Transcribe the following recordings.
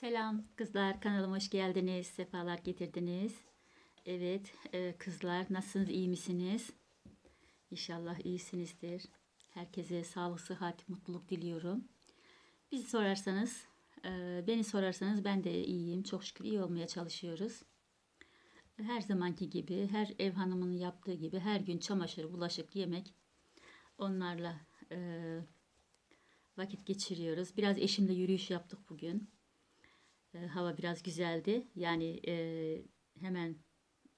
Selam kızlar kanalıma hoş geldiniz. Sefalar getirdiniz. Evet e, kızlar nasılsınız iyi misiniz? İnşallah iyisinizdir. Herkese sağlık, sıhhat, mutluluk diliyorum. Bizi sorarsanız, e, beni sorarsanız ben de iyiyim. Çok şükür iyi olmaya çalışıyoruz. Her zamanki gibi, her ev hanımının yaptığı gibi her gün çamaşır, bulaşık, yemek onlarla e, vakit geçiriyoruz. Biraz eşimle yürüyüş yaptık bugün. E, hava biraz güzeldi. Yani e, hemen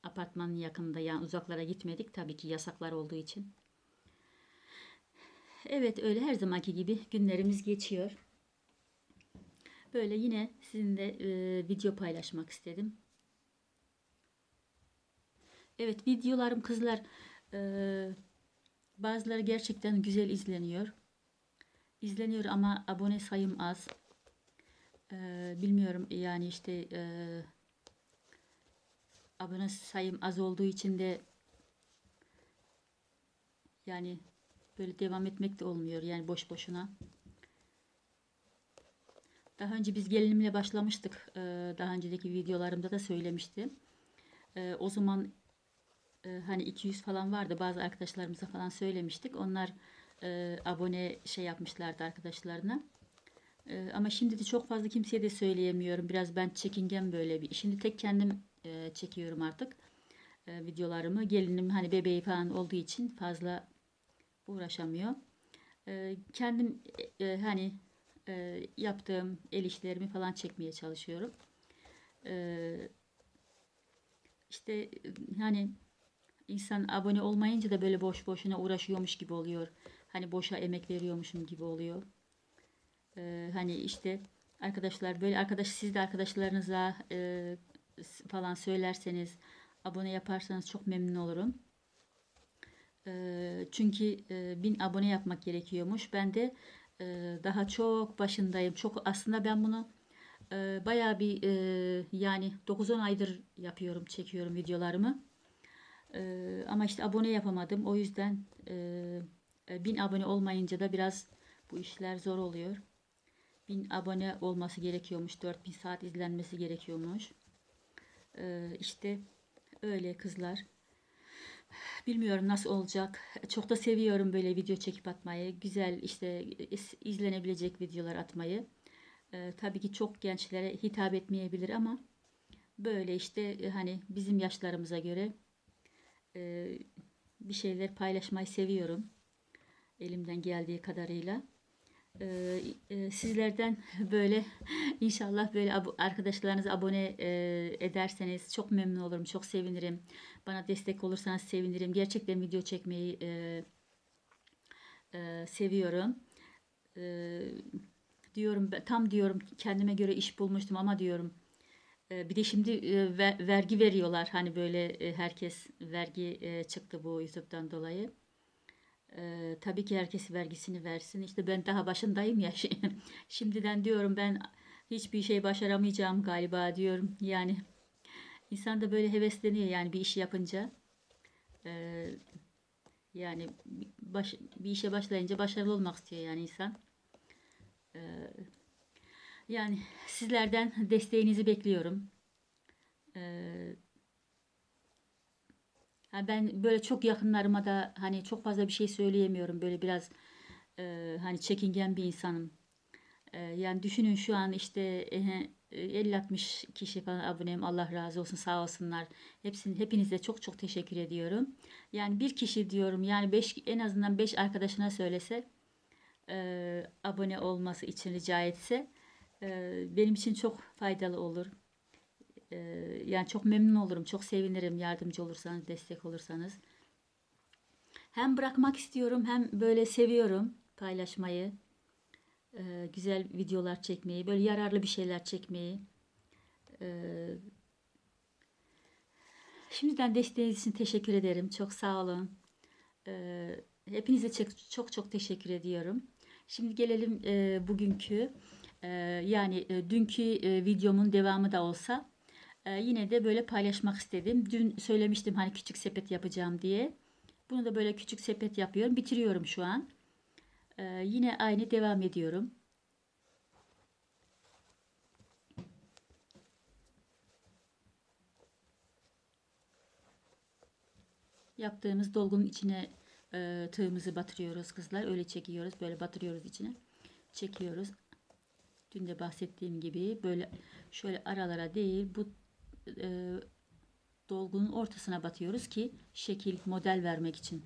apartmanın yakınında yani uzaklara gitmedik. Tabii ki yasaklar olduğu için. Evet öyle her zamanki gibi günlerimiz geçiyor. Böyle yine sizinle e, video paylaşmak istedim. Evet videolarım kızlar e, bazıları gerçekten güzel izleniyor. İzleniyor ama abone sayım az. Ee, bilmiyorum yani işte e, abone sayım az olduğu için de yani böyle devam etmek de olmuyor yani boş boşuna. Daha önce biz gelinimle başlamıştık. Ee, daha önceki videolarımda da söylemiştim. Ee, o zaman e, hani 200 falan vardı. Bazı arkadaşlarımıza falan söylemiştik. Onlar e, abone şey yapmışlardı arkadaşlarına. Ee, ama şimdi de çok fazla kimseye de söyleyemiyorum. Biraz ben çekingen böyle bir. Şimdi tek kendim e, çekiyorum artık e, videolarımı. Gelinim hani bebeği falan olduğu için fazla uğraşamıyor. E, kendim e, hani yaptığım el işlerimi falan çekmeye çalışıyorum. E, işte hani insan abone olmayınca da böyle boş boşuna uğraşıyormuş gibi oluyor. Hani boşa emek veriyormuşum gibi oluyor. Ee, hani işte arkadaşlar böyle arkadaş siz de arkadaşlarınıza e, falan söylerseniz abone yaparsanız çok memnun olurum. E, çünkü e, bin abone yapmak gerekiyormuş. Ben de e, daha çok başındayım. Çok aslında ben bunu e, bayağı bir e, yani 9-10 aydır yapıyorum, çekiyorum videolarımı. E, ama işte abone yapamadım. O yüzden e, bin abone olmayınca da biraz bu işler zor oluyor. 1000 abone olması gerekiyormuş. 4000 saat izlenmesi gerekiyormuş. Ee, işte öyle kızlar. Bilmiyorum nasıl olacak. Çok da seviyorum böyle video çekip atmayı. Güzel işte izlenebilecek videolar atmayı. Ee, tabii ki çok gençlere hitap etmeyebilir ama böyle işte hani bizim yaşlarımıza göre e, bir şeyler paylaşmayı seviyorum. Elimden geldiği kadarıyla. Ee, e, sizlerden böyle inşallah böyle arkadaşlarınızı abone e, ederseniz çok memnun olurum, çok sevinirim. Bana destek olursanız sevinirim. Gerçekten video çekmeyi e, seviyorum. Diyorum tam diyorum kendime göre iş bulmuştum ama diyorum bir de şimdi vergi veriyorlar. Hani böyle herkes vergi çıktı bu YouTube'dan dolayı. Ee, tabii ki herkes vergisini versin. İşte ben daha başındayım ya. Şimdiden diyorum ben hiçbir şey başaramayacağım galiba diyorum. Yani insan da böyle hevesleniyor yani bir işi yapınca. Ee, yani baş, bir işe başlayınca başarılı olmak istiyor yani insan. Ee, yani sizlerden desteğinizi bekliyorum. Yani ben böyle çok yakınlarıma da hani çok fazla bir şey söyleyemiyorum. Böyle biraz e, hani çekingen bir insanım. E, yani düşünün şu an işte e, 50-60 kişi falan abonem Allah razı olsun sağ olsunlar. Hepsini hepinize çok çok teşekkür ediyorum. Yani bir kişi diyorum yani beş, en azından 5 arkadaşına söylese e, abone olması için rica etse e, benim için çok faydalı olur. Ee, yani çok memnun olurum, çok sevinirim yardımcı olursanız, destek olursanız. Hem bırakmak istiyorum hem böyle seviyorum paylaşmayı. Ee, güzel videolar çekmeyi, böyle yararlı bir şeyler çekmeyi. Ee, şimdiden desteğiniz için teşekkür ederim. Çok sağ olun. hepinize çok, çok çok teşekkür ediyorum. Şimdi gelelim e, bugünkü e, yani e, dünkü e, videomun devamı da olsa e, yine de böyle paylaşmak istedim. Dün söylemiştim hani küçük sepet yapacağım diye. Bunu da böyle küçük sepet yapıyorum. Bitiriyorum şu an. E, yine aynı devam ediyorum. Yaptığımız dolgunun içine e, tığımızı batırıyoruz kızlar. Öyle çekiyoruz. Böyle batırıyoruz içine. Çekiyoruz. Dün de bahsettiğim gibi böyle şöyle aralara değil bu e, dolgunun ortasına batıyoruz ki şekil model vermek için.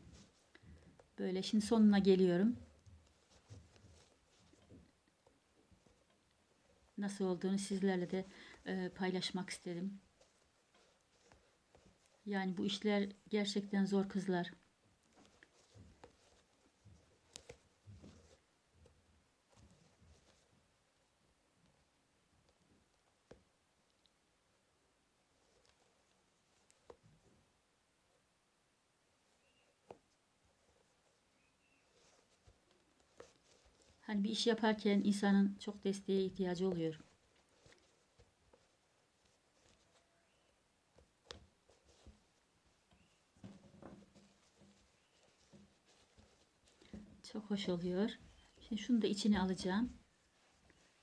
Böyle şimdi sonuna geliyorum. Nasıl olduğunu sizlerle de e, paylaşmak istedim. Yani bu işler gerçekten zor kızlar. Hani bir iş yaparken insanın çok desteğe ihtiyacı oluyor. Çok hoş oluyor. Şimdi şunu da içine alacağım.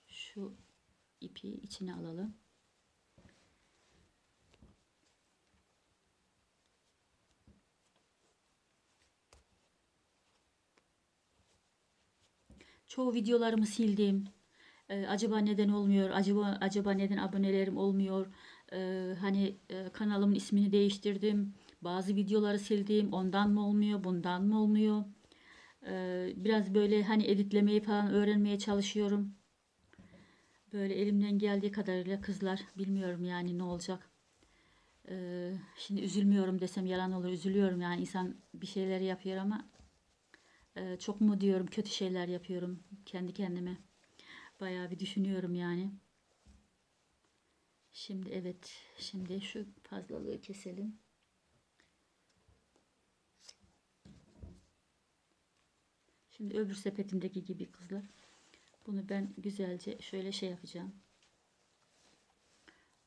Şu ipi içine alalım. Çoğu videolarımı sildim. Ee, acaba neden olmuyor? Acaba acaba neden abonelerim olmuyor? Ee, hani e, kanalımın ismini değiştirdim. Bazı videoları sildim. Ondan mı olmuyor? Bundan mı olmuyor? Ee, biraz böyle hani editlemeyi falan öğrenmeye çalışıyorum. Böyle elimden geldiği kadarıyla kızlar bilmiyorum yani ne olacak. Ee, şimdi üzülmüyorum desem yalan olur. Üzülüyorum yani insan bir şeyler yapıyor ama e, çok mu diyorum kötü şeyler yapıyorum kendi kendime. Bayağı bir düşünüyorum yani. Şimdi evet şimdi şu fazlalığı keselim. Şimdi öbür sepetimdeki gibi kızlar. Bunu ben güzelce şöyle şey yapacağım.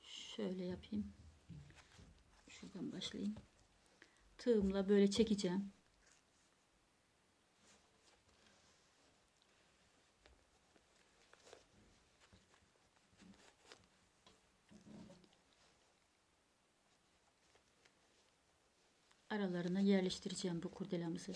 Şöyle yapayım. Şuradan başlayayım. Tığımla böyle çekeceğim. Aralarına yerleştireceğim bu kurdelamızı.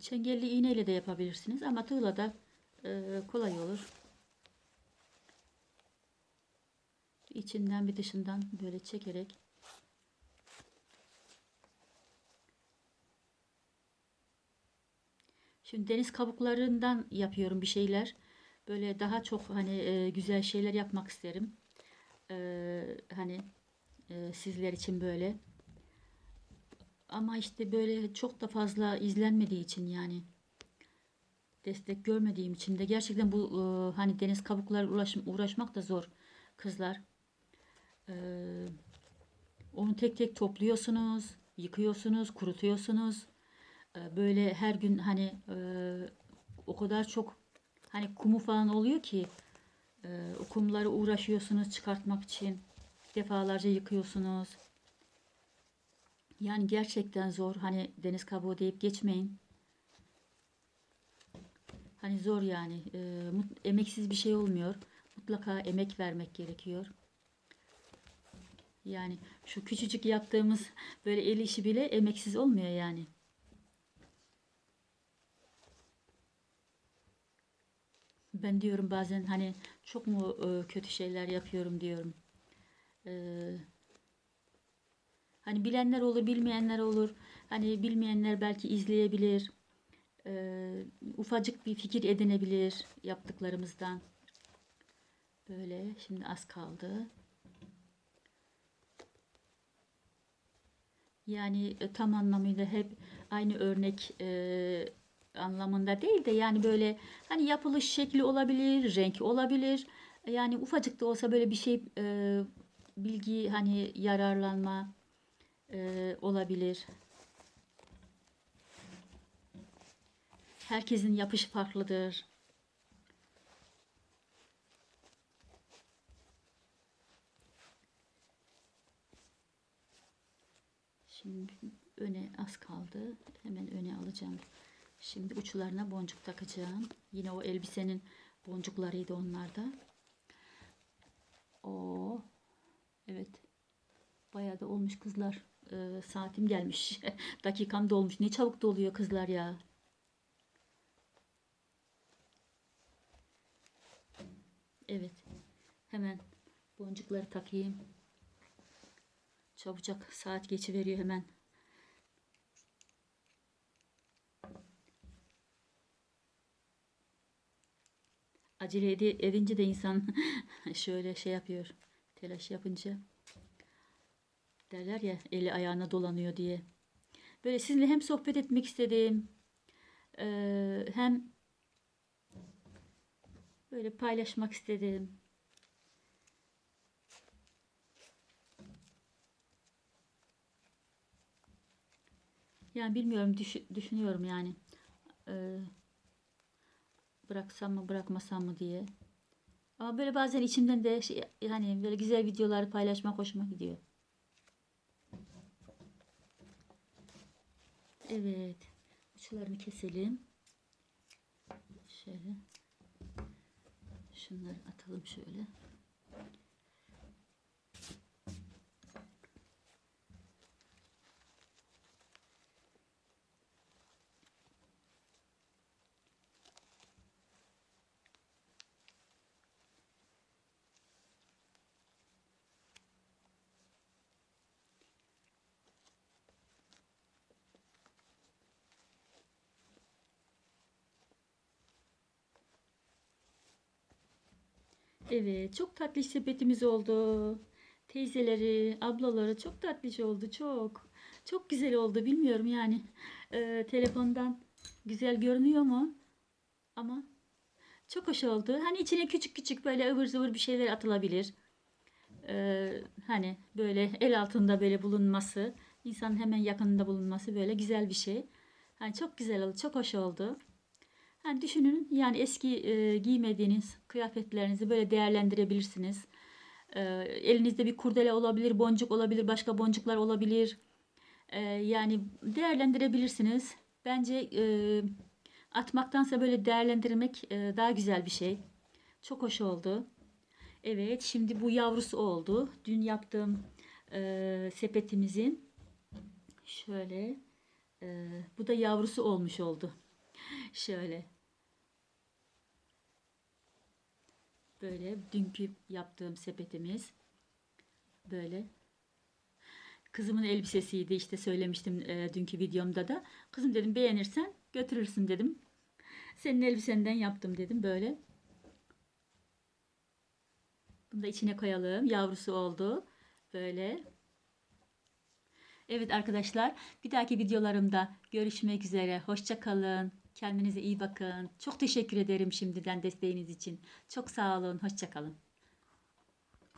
Çengelli iğneyle de yapabilirsiniz ama tığla da e, kolay olur. İçinden bir dışından böyle çekerek Şimdi deniz kabuklarından yapıyorum bir şeyler. Böyle daha çok hani e, güzel şeyler yapmak isterim. E, hani e, sizler için böyle. Ama işte böyle çok da fazla izlenmediği için yani destek görmediğim için de gerçekten bu e, hani deniz kabukları uğraş, uğraşmak da zor kızlar. E, onu tek tek topluyorsunuz, yıkıyorsunuz, kurutuyorsunuz. E, böyle her gün hani e, o kadar çok hani kumu falan oluyor ki e, o kumları uğraşıyorsunuz çıkartmak için. Defalarca yıkıyorsunuz. Yani gerçekten zor. Hani deniz kabuğu deyip geçmeyin. Hani zor yani. E, emeksiz bir şey olmuyor. Mutlaka emek vermek gerekiyor. Yani şu küçücük yaptığımız böyle el işi bile emeksiz olmuyor yani. Ben diyorum bazen hani çok mu e, kötü şeyler yapıyorum diyorum. Eee Hani bilenler olur, bilmeyenler olur. Hani bilmeyenler belki izleyebilir. Ee, ufacık bir fikir edinebilir yaptıklarımızdan. Böyle şimdi az kaldı. Yani e, tam anlamıyla hep aynı örnek e, anlamında değil de yani böyle hani yapılış şekli olabilir, renk olabilir. Yani ufacık da olsa böyle bir şey e, bilgi hani yararlanma e, olabilir. Herkesin yapışı farklıdır. Öne az kaldı. Hemen öne alacağım. Şimdi uçlarına boncuk takacağım. Yine o elbisenin boncuklarıydı onlar da. Oo. Evet. Bayağı da olmuş kızlar. Ee, saatim gelmiş. Dakikam dolmuş. Ne çabuk doluyor kızlar ya. Evet. Hemen boncukları takayım. Çabucak saat geçiveriyor hemen. Acele edi- edince de insan şöyle şey yapıyor. Telaş yapınca derler ya eli ayağına dolanıyor diye. Böyle sizinle hem sohbet etmek istedim. hem böyle paylaşmak istedim. Yani bilmiyorum düş- düşünüyorum yani. Eee, bıraksam mı bırakmasam mı diye. Ama böyle bazen içimden de şey, hani böyle güzel videoları paylaşmak hoşuma gidiyor. Evet. Uçlarını keselim. Şöyle. Şunları atalım şöyle. Evet, çok tatlı sepetimiz oldu. Teyzeleri, ablaları çok tatlış oldu, çok. Çok güzel oldu, bilmiyorum yani. Ee, telefondan güzel görünüyor mu? Ama çok hoş oldu. Hani içine küçük küçük böyle ıvır zıvır bir şeyler atılabilir. Ee, hani böyle el altında böyle bulunması, insanın hemen yakınında bulunması böyle güzel bir şey. Hani çok güzel oldu, çok hoş oldu. Yani düşünün yani eski e, giymediğiniz kıyafetlerinizi böyle değerlendirebilirsiniz. E, elinizde bir kurdele olabilir, boncuk olabilir, başka boncuklar olabilir. E, yani değerlendirebilirsiniz. Bence e, atmaktansa böyle değerlendirmek e, daha güzel bir şey. Çok hoş oldu. Evet, şimdi bu yavrusu oldu. Dün yaptığım e, sepetimizin şöyle e, bu da yavrusu olmuş oldu. Şöyle. Böyle dünkü yaptığım sepetimiz. Böyle. Kızımın elbisesiydi işte söylemiştim e, dünkü videomda da. Kızım dedim beğenirsen götürürsün dedim. Senin elbisenden yaptım dedim böyle. Bunu da içine koyalım. Yavrusu oldu. Böyle. Evet arkadaşlar bir dahaki videolarımda görüşmek üzere. Hoşça kalın. Kendinize iyi bakın. Çok teşekkür ederim şimdiden desteğiniz için. Çok sağ olun. Hoşça kalın.